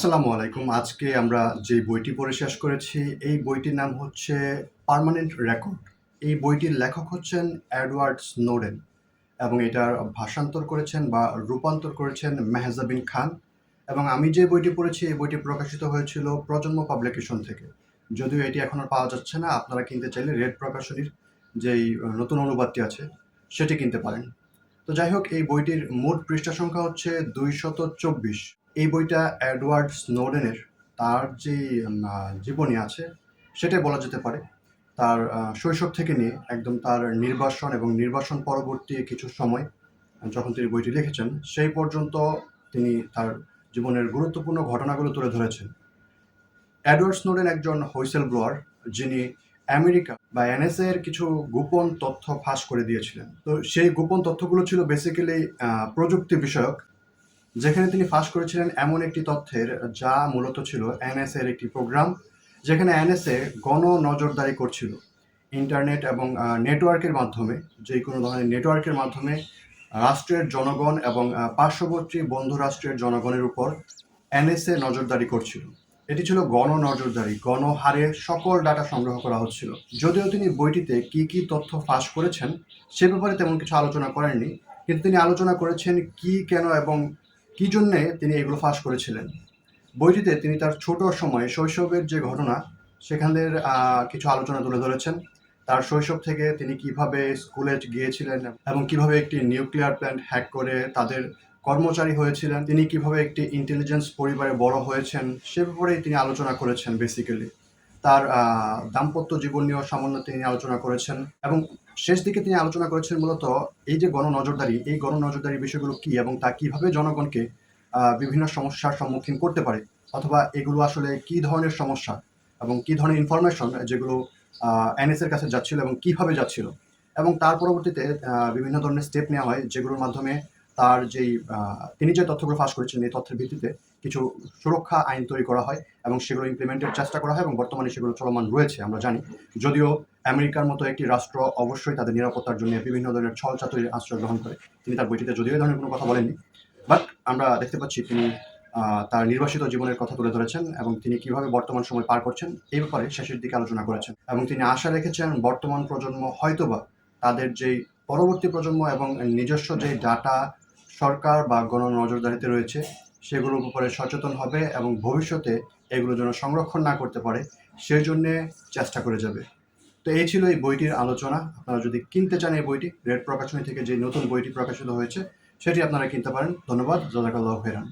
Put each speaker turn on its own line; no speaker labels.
আসসালামু আলাইকুম। আজকে আমরা যে বইটি পড়ে শেষ করেছি, এই বইটির নাম হচ্ছে পার্মানেন্ট রেকর্ড এই বইটির লেখক হচ্ছেন অ্যাডওয়ার্ড স্নোডেন এবং এটার ভাষান্তর করেছেন বা রূপান্তর করেছেন মেহজাবিন খান। এবং আমি যে বইটি পড়েছি, এই বইটি প্রকাশিত হয়েছিল প্রজন্ম পাবলিকেশন থেকে। যদিও এটি এখন আর পাওয়া যাচ্ছে না, আপনারা কিনতে চাইলে রেড প্রকাশনীর যেই নতুন অনুবাদটি আছে, সেটি কিনতে পারেন। তো যাই হোক, এই বইটির মোট পৃষ্ঠা সংখ্যা হচ্ছে দুইশত চব্বিশ। এই বইটা অ্যাডওয়ার্ড স্নোডেনের, তার যে জীবনী আছে, সেটাই বলা যেতে পারে। তার শৈশব থেকে নিয়ে একদম তার নির্বাসন এবং নির্বাসন পরবর্তী কিছু সময়, যখন তিনি বইটি লিখেছেন, সেই পর্যন্ত তিনি তার জীবনের গুরুত্বপূর্ণ ঘটনাগুলো তুলে ধরেছেন। অ্যাডওয়ার্ড স্নোডেন একজন হুইসেল ব্লোয়ার, যিনি আমেরিকা বা এনএসএ এর কিছু গোপন তথ্য ফাঁস করে দিয়েছিলেন। তো সেই গোপন তথ্যগুলো ছিল বেসিক্যালি প্রযুক্তি বিষয়ক যেখানে তিনি ফাঁস করেছিলেন এমন একটি তথ্যের, যা মূলত ছিল এনএসএ এর একটি প্রোগ্রাম, যেখানে এনএসএ গণ নজরদারি করছিল। ইন্টারনেট এবং নেটওয়ার্কের মাধ্যমে যে কোনো ধরনের নেটওয়ার্কের মাধ্যমে, রাষ্ট্রের জনগণ এবং পার্শ্ববর্তী বন্ধু রাষ্ট্রের জনগণের উপর এনএসএ নজরদারি করছিল। এটি ছিল গণ নজরদারি গণহারে সকল ডাটা সংগ্রহ করা হচ্ছিল। যদিও তিনি বইটিতে কি কি তথ্য ফাঁস করেছেন, সে ব্যাপারে তেমন কিছু আলোচনা করেননি, কিন্তু তিনি আলোচনা করেছেন কি, কেন এবং কি জন্যে তিনি এগুলো ফাঁস করেছিলেন? বইটিতে তিনি তার ছোট সময়ে শৈশবের যে ঘটনা, সেখানের কিছু আলোচনা তুলে ধরেছেন। তার শৈশব থেকে তিনি কীভাবে স্কুলে গিয়েছিলেন এবং কীভাবে একটি নিউক্লিয়ার প্ল্যান্ট হ্যাক করে তাদের কর্মচারী হয়েছিলেন, তিনি কীভাবে একটি ইন্টেলিজেন্স পরিবারে বড় হয়েছেন, সে ব্যাপারেই তিনি আলোচনা করেছেন বেসিক্যালি তার দাম্পত্য জীবন নিয়েও সামান্য তিনি আলোচনা করেছেন এবং শেষ দিকে তিনি আলোচনা করেছেন মূলত এই যে গণ নজরদারি এই গণ নজরদারি বিষয়গুলো কি এবং তা কীভাবে জনগণকে বিভিন্ন সমস্যার সম্মুখীন করতে পারে অথবা এগুলো আসলে কি ধরনের সমস্যা এবং কি ধরনের ইনফরমেশন যেগুলো এনএস এর কাছে যাচ্ছিল এবং কীভাবে যাচ্ছিল এবং তার পরবর্তীতে বিভিন্ন ধরনের স্টেপ নেওয়া হয় যেগুলোর মাধ্যমে তার যেই তিনি যে তথ্যগুলো ফাঁস করেছেন এই তথ্যের ভিত্তিতে কিছু সুরক্ষা আইন তৈরি করা হয় এবং সেগুলো ইমপ্লিমেন্টের চেষ্টা করা হয় এবং বর্তমানে সেগুলো চলমান রয়েছে, আমরা জানি। যদিও আমেরিকার মতো একটি রাষ্ট্র অবশ্যই তাদের নিরাপত্তার জন্য বিভিন্ন ধরনের ছল চাতুরির আশ্রয় গ্রহণ করে। তিনি তার বইটিতে যদিও এই ধরনের কোনো কথা বলেননি বাট আমরা দেখতে পাচ্ছি তিনি তার নির্বাসিত জীবনের কথা তুলে ধরেছেন এবং তিনি কীভাবে বর্তমান সময় পার করছেন এই ব্যাপারে শেষের দিকে আলোচনা করেছেন। এবং তিনি আশা রেখেছেন বর্তমান প্রজন্ম হয়তোবা তাদের যেই পরবর্তী প্রজন্ম এবং নিজস্ব যে ডাটা সরকার বা গণ নজরদারিতে রয়েছে, সেগুলোর উপরে সচেতন হবে এবং ভবিষ্যতে এগুলো যেন সংরক্ষণ না করতে পারে, সেই জন্যে চেষ্টা করে যাবে। তো এই ছিল এই বইটির আলোচনা। আপনারা যদি কিনতে চান এই বইটি, রেড প্রকাশনী থেকে যে নতুন বইটি প্রকাশিত হয়েছে, সেটি আপনারা কিনতে পারেন। ধন্যবাদ। জজাকাল্লাহ ফেরান